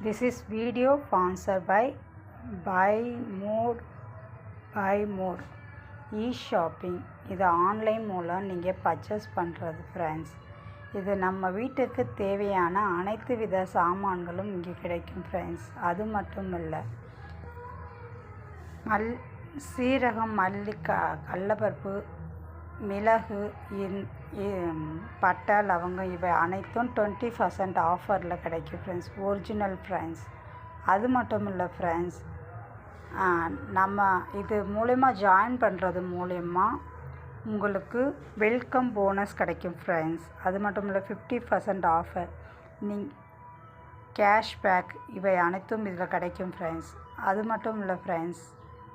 This is video sponsored by Buy More Buy More. இ-ஷாப்பிங் இது online மூலம் நீங்கள் purchase பண்ணுறது ஃப்ரெண்ட்ஸ் இது நம்ம வீட்டுக்கு தேவையான அனைத்து வித சாமான்களும் இங்கே கிடைக்கும் ஃப்ரெண்ட்ஸ் அது மட்டும் இல்லை மல் சீரகம் மல்லி க கடலப்பருப்பு மிளகு இன் பட்டை லவங்கம் இவை அனைத்தும் டுவெண்ட்டி பர்சன்ட் ஆஃபரில் கிடைக்கும் ஃப்ரெண்ட்ஸ் ஒரிஜினல் ஃப்ரெண்ட்ஸ் அது மட்டும் இல்லை ஃப்ரெண்ட்ஸ் நம்ம இது மூலயமா ஜாயின் பண்ணுறது மூலயமா உங்களுக்கு வெல்கம் போனஸ் கிடைக்கும் ஃப்ரெண்ட்ஸ் அது மட்டும் இல்லை ஃபிஃப்டி பர்சன்ட் ஆஃபர் நீ கேஷ்பேக் இவை அனைத்தும் இதில் கிடைக்கும் ஃப்ரெண்ட்ஸ் அது மட்டும் இல்லை ஃப்ரெண்ட்ஸ்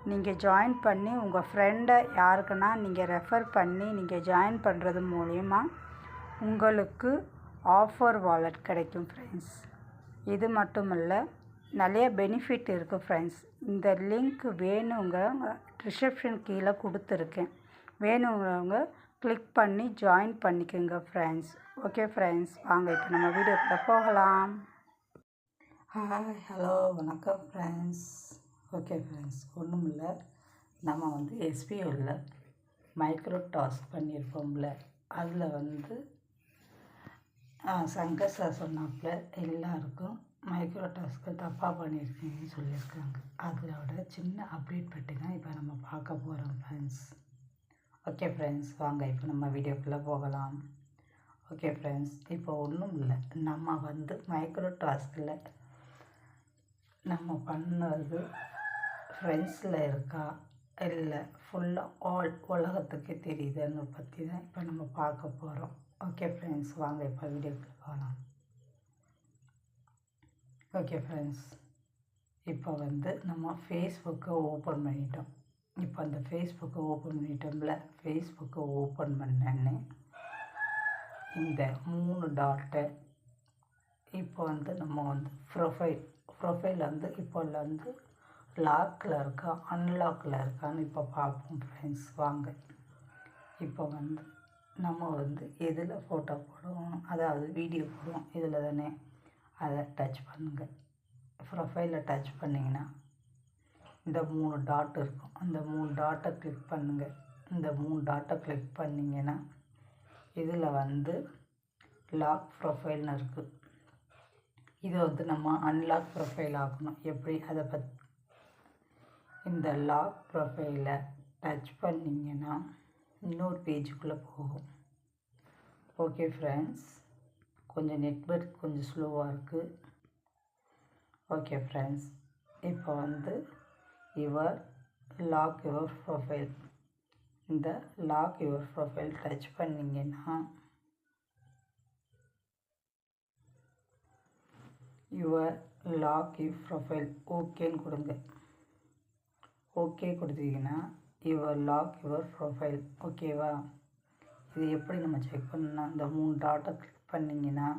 நீங்கள் ஜாயின் பண்ணி உங்கள் ஃப்ரெண்டை யாருக்குன்னா நீங்கள் ரெஃபர் பண்ணி நீங்கள் ஜாயின் பண்ணுறது மூலயமா உங்களுக்கு ஆஃபர் வாலெட் கிடைக்கும் ஃப்ரெண்ட்ஸ் இது மட்டும் இல்லை நிறைய பெனிஃபிட் இருக்குது ஃப்ரெண்ட்ஸ் இந்த லிங்க் வேணுங்க ரிசப்ஷன் கீழே கொடுத்துருக்கேன். வேணுங்கிறவங்க கிளிக் பண்ணி ஜாயின் பண்ணிக்கோங்க ஃப்ரெண்ட்ஸ் ஓகே ஃப்ரெண்ட்ஸ் வாங்க இப்போ நம்ம வீடியோக்குள்ளே போகலாம். ஹாய் ஹலோ வணக்கம் ஃப்ரெண்ட்ஸ் ஓகே ஃப்ரெண்ட்ஸ் ஒன்றும் இல்லை நம்ம வந்து எஸ்பிஓவில் மைக்ரோ டாஸ்க் பண்ணியிருப்போம்ல. அதில் வந்து சங்கர் சார் சொன்னாப்புல எல்லாருக்கும் மைக்ரோ டாஸ்க்கு தப்பாக பண்ணியிருக்கீங்கன்னு சொல்லியிருக்காங்க. அதோட சின்ன அப்டேட் பற்றி தான் இப்போ நம்ம பார்க்க போகிறோம் ஃப்ரெண்ட்ஸ் ஓகே ஃப்ரெண்ட்ஸ் வாங்க இப்போ நம்ம வீடியோக்குள்ளே போகலாம். ஓகே ஃப்ரெண்ட்ஸ் இப்போ ஒன்றும் இல்லை நம்ம வந்து மைக்ரோ டாஸ்கில் நம்ம பண்ணது ஃப்ரெண்ட்ஸில் இருக்கா? இல்லை ஃபுல்லாக ஆல் உலகத்துக்கே தெரியுதுன்னு பற்றி தான் இப்போ நம்ம பார்க்க போகிறோம் ஓகே ஃப்ரெண்ட்ஸ் வாங்க இப்போ வீடியோக்குள்ளே போகலாம் ஓகே ஃப்ரெண்ட்ஸ் இப்போ வந்து நம்ம ஃபேஸ்புக்கை ஓப்பன் பண்ணிட்டோம். இப்போ அந்த ஃபேஸ்புக்கை ஓப்பன் பண்ணிட்டோம்ல ஃபேஸ்புக்கை ஓப்பன் பண்ணேன்னு இந்த மூணு டாட்டை இப்போ வந்து நம்ம வந்து ப்ரொஃபைல் ப்ரொஃபைல் வந்து இப்போ வந்து லாக்கில் இருக்கா? அன்லாக்கில் இருக்கான்னு இப்போ பார்ப்போம் ஃப்ரெண்ட்ஸ் வாங்க. இப்போ வந்து நம்ம வந்து எதில் ஃபோட்டோ போடுவோம்? அதாவது வீடியோ போடுவோம். இதில் தானே. அதை டச் பண்ணுங்கள் ப்ரொஃபைலில் டச் பண்ணிங்கன்னா இந்த மூணு டாட் இருக்கும். அந்த மூணு டாட்டை கிளிக் பண்ணுங்கள் இந்த மூணு டாட்டை கிளிக் பண்ணிங்கன்னா இதில் வந்து லாக் ப்ரொஃபைல்னு இருக்குது இதை வந்து நம்ம அன்லாக் ப்ரொஃபைல் ஆக்கணும். எப்படி? அதை பத் இந்த லாக் ப்ரொஃபைலை டச் பண்ணிங்கன்னா இன்னொரு பேஜுக்குள்ளே போகும். ஓகே ஃப்ரெண்ட்ஸ் கொஞ்சம் நெட்ஒர்க் கொஞ்சம் ஸ்லோவாக இருக்குது ஓகே ஃப்ரெண்ட்ஸ் இப்போ வந்து யுவர் லாக் யுவர் ப்ரொஃபைல் இந்த லாக் யுவர் ப்ரொஃபைல் டச் பண்ணிங்கன்னா யுவர் லாக் யூ ப்ரொஃபைல் ஓகேன்னு கொடுங்க. ஓகே கொடுத்தீங்கன்னா யுவர் லாக் யுவர் ப்ரொஃபைல் ஓகேவா இது எப்படி நம்ம செக் பண்ணால் இந்த மூணு டாட்டை கிளிக் பண்ணிங்கன்னா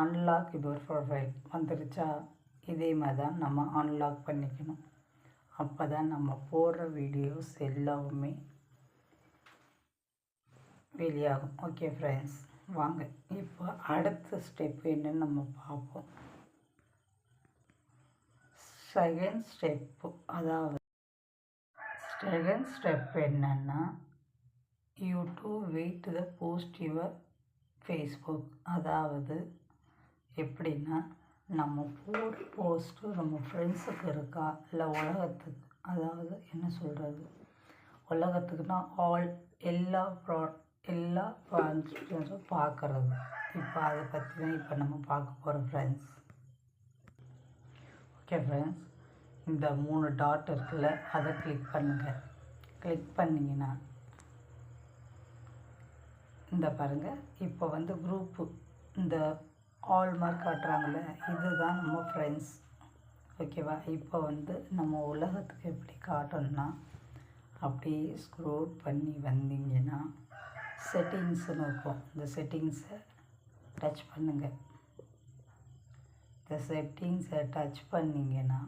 அன்லாக் யுவர் ப்ரொஃபைல் வந்துருச்சா? இதே மாதிரி தான் நம்ம அன்லாக் பண்ணிக்கணும். அப்போ தான் நம்ம போடுற வீடியோஸ் எல்லாமே வெளியாகும். ஓகே ஃப்ரெண்ட்ஸ் வாங்க. இப்போ அடுத்த ஸ்டெப் என்னன்னு நம்ம பார்ப்போம். செகண்ட் ஸ்டெப்பு அதாவது செகண்ட் ஸ்டெப் என்னென்னா you to wait the post your Facebook அதாவது எப்படின்னா நம்ம போடுற போஸ்ட்டு நம்ம ஃப்ரெண்ட்ஸுக்கு இருக்கா? இல்லை உலகத்துக்கு அதாவது என்ன சொல்கிறது உலகத்துக்குன்னா ஆல் எல்லா ப்ரா எல்லா பார்க்குறது. இப்போ அதை பற்றி தான் இப்போ நம்ம பார்க்க போகிறோம் ஃப்ரெண்ட்ஸ் ஓகே ஃப்ரெண்ட்ஸ் இந்த மூணு டாட் இருக்குல்ல அதை கிளிக் பண்ணுங்கள் கிளிக் பண்ணிங்கன்னா இந்த பாருங்கள் இப்போ வந்து குரூப்பு இந்த ஆல் மார்க் காட்டுறாங்கல்ல இதுதான் நம்ம ஃப்ரெண்ட்ஸ் ஓகேவா இப்போ வந்து நம்ம உலகத்துக்கு எப்படி காட்டணும்னா அப்படியே ஸ்க்ரோல் பண்ணி வந்தீங்கன்னா செட்டிங்ஸ்னு இருக்கும். இந்த செட்டிங்ஸை டச் பண்ணுங்கள் இந்த செட்டிங்ஸை டச் பண்ணிங்கன்னா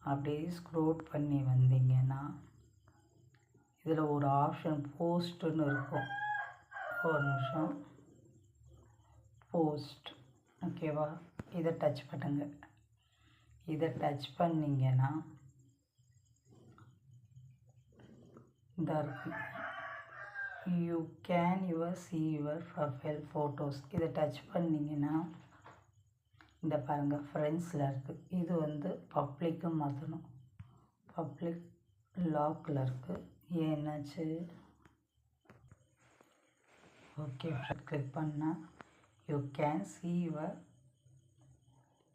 அப்படியே ஸ்க்ரோல் பண்ணி வந்தீங்கன்னா இதில் ஒரு ஆப்ஷன் போஸ்ட்டுன்னு இருக்கும். ஒரு நிமிஷம். போஸ்ட் ஓகேவா இதை டச் பண்ணுங்க. இதை டச் பண்ணிங்கன்னா இந்த you can your see your profile photos இதை டச் பண்ணிங்கன்னா இந்த பாருங்கள் ஃப்ரெண்ட்ஸில் இருக்குது இது வந்து பப்ளிக்கும் மாற்றணும் பப்ளிக் லாக்கில் இருக்குது ஏன்னாச்சு ஓகே கிளிக் பண்ணால் you can see your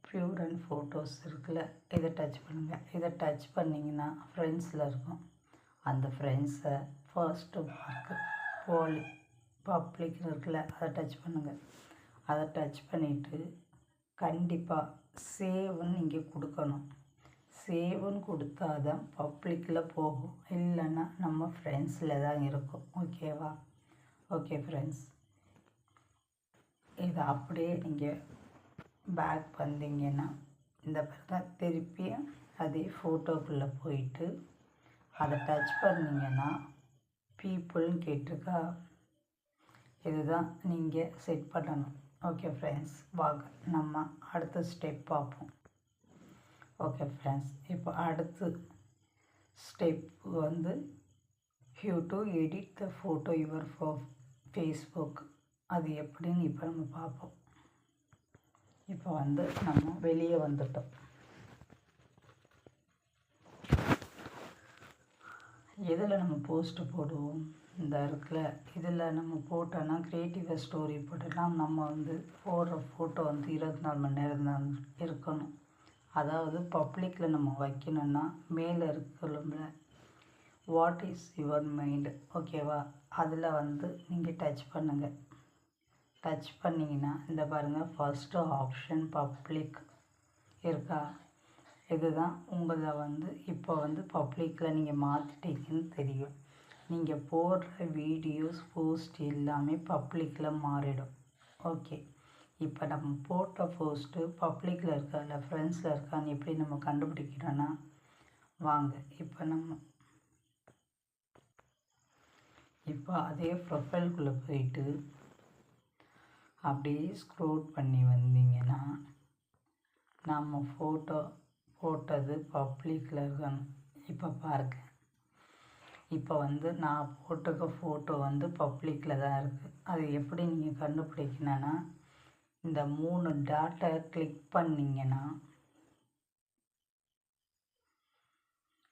pure and photos இருக்குல்ல. இதை டச் பண்ணுங்கள் இதை டச் பண்ணிங்கன்னா ஃப்ரெண்ட்ஸில் இருக்கும். அந்த ஃப்ரெண்ட்ஸை ஃபர்ஸ்ட்டு மார்க்கு போலி பப்ளிக் இருக்குல்ல அதை டச் பண்ணுங்கள் அதை டச் பண்ணிவிட்டு கண்டிப்பாக சேவுன்னு நீங்கள் கொடுக்கணும். சேவுன்னு கொடுத்தா தான் பப்ளிக்கில் போகும். இல்லைன்னா நம்ம ஃப்ரெண்ட்ஸில் தான் இருக்கும். ஓகேவா ஓகே ஃப்ரெண்ட்ஸ் இதை அப்படியே நீங்கள் பேக் வந்தீங்கன்னா இந்த பாருங்க திருப்பியும் அதே ஃபோட்டோக்குள்ளே போயிட்டு அதை டச் பண்ணிங்கன்னா பீப்புள்னு கேட்டிருக்கா? இதுதான் நீங்கள் செட் பண்ணணும். ஓகே ஃப்ரெண்ட்ஸ் வாங்க நம்ம அடுத்த ஸ்டெப் பார்ப்போம். ஓகே ஃப்ரெண்ட்ஸ் இப்போ அடுத்து ஸ்டெப் வந்து how to edit the photo your ஃபோ ஃபேஸ்புக் அது எப்படின்னு இப்போ நம்ம பார்ப்போம். இப்போ வந்து நம்ம வெளியே வந்துட்டோம். எதில் நம்ம போஸ்ட்டு போடுவோம்? இந்த இருக்குல்ல இதில் நம்ம போட்டோன்னா க்ரியேட்டிவாக ஸ்டோரி போட்டோன்னா நம்ம வந்து போடுற ஃபோட்டோ வந்து இருபத்தி நாலு மணி நேரம் தான் இருக்கணும். அதாவது பப்ளிக்கில் நம்ம வைக்கணும்னா மேலே இருக்கலும்ல வாட் இஸ் யுவர் மைண்டு ஓகேவா அதில் வந்து நீங்கள் டச் பண்ணுங்கள் டச் பண்ணிங்கன்னா இந்த பாருங்கள் ஃபஸ்ட்டு ஆப்ஷன் பப்ளிக் இருக்கா? இதுதான் உங்களை வந்து இப்போ வந்து பப்ளிக்கில் நீங்கள் மாற்றிட்டீங்கன்னு தெரியும். நீங்கள் போடுற வீடியோஸ் போஸ்ட் எல்லாமே பப்ளிக்கில் மாறிடும். ஓகே இப்போ நம்ம போட்ட போஸ்ட்டு பப்ளிக்கில் இருக்கா? இல்லை ஃப்ரெண்ட்ஸில் இருக்கான்னு எப்படி நம்ம கண்டுபிடிக்கிறோன்னா? வாங்க. இப்போ நம்ம இப்போ அதே ப்ரொஃபைல்குள்ளே போயிட்டு அப்படியே ஸ்க்ரோல் பண்ணி வந்தீங்கன்னா நம்ம ஃபோட்டோ போட்டது பப்ளிக்கில் இருக்கணும். இப்போ பாருங்கள் இப்போ வந்து நான் போட்டுக்க ஃபோட்டோ வந்து பப்ளிக்கில் தான் இருக்குது அது எப்படி நீங்கள் கண்டுபிடிக்கணும்னா இந்த மூணு டாட்டை கிளிக் பண்ணிங்கன்னா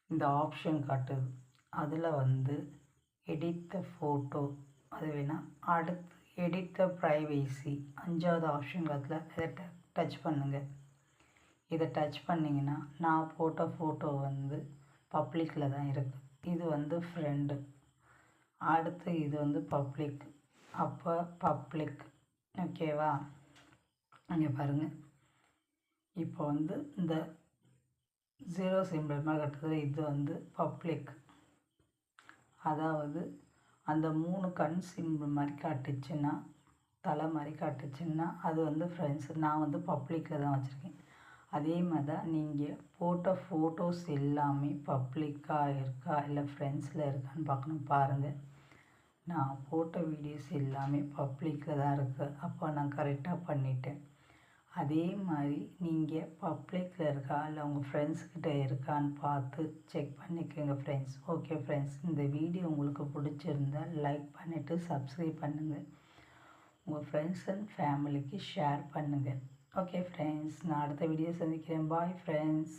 இந்த ஆப்ஷன் காட்டுது. அதில் வந்து எடித்த ஃபோட்டோ அது வேணால் அடுத்து எடித்த ப்ரைவேசி அஞ்சாவது ஆப்ஷன் காட்டில் இதை டச் பண்ணுங்கள் இதை டச் பண்ணிங்கன்னா நான் போட்ட ஃபோட்டோ வந்து பப்ளிக்கில் தான் இருக்குது இது வந்து ஃப்ரெண்டு அடுத்து இது வந்து பப்ளிக் அப்போ பப்ளிக் ஓகேவா இங்கே பாருங்கள் இப்போ வந்து இந்த ஜீரோ சிம்பிள் மாதிரி கட்டுறது இது வந்து பப்ளிக் அதாவது அந்த மூணு கண் சிம்பிள் மாதிரி காட்டுச்சுன்னா தலை மாதிரி காட்டுச்சுன்னா அது வந்து ஃப்ரெண்ட்ஸ் நான் வந்து பப்ளிக்கில் தான் வச்சுருக்கேன். அதே மாதிரி தான் நீங்கள் போட்ட ஃபோட்டோஸ் எல்லாமே பப்ளிக்காக இருக்கா? இல்லை ஃப்ரெண்ட்ஸில் இருக்கான்னு பார்க்கணும். பாருங்கள் நான் போட்ட வீடியோஸ் எல்லாமே பப்ளிக்கில் தான் இருக்குது அப்போ நான் கரெக்டாக பண்ணிட்டேன். அதே மாதிரி நீங்கள் பப்ளிக்கில் இருக்கா? இல்லை உங்கள் ஃப்ரெண்ட்ஸ்கிட்ட இருக்கான்னு பார்த்து செக் பண்ணிக்கோங்க ஃப்ரெண்ட்ஸ் ஓகே ஃப்ரெண்ட்ஸ் இந்த வீடியோ உங்களுக்கு பிடிச்சிருந்தா லைக் பண்ணிவிட்டு சப்ஸ்கிரைப் பண்ணுங்கள் உங்கள் ஃப்ரெண்ட்ஸ் அண்ட் ஃபேமிலிக்கு ஷேர் பண்ணுங்கள் ஓகே ஃப்ரெண்ட்ஸ் நான் அடுத்த வீடியோ சந்திக்கிறேன். Bye friends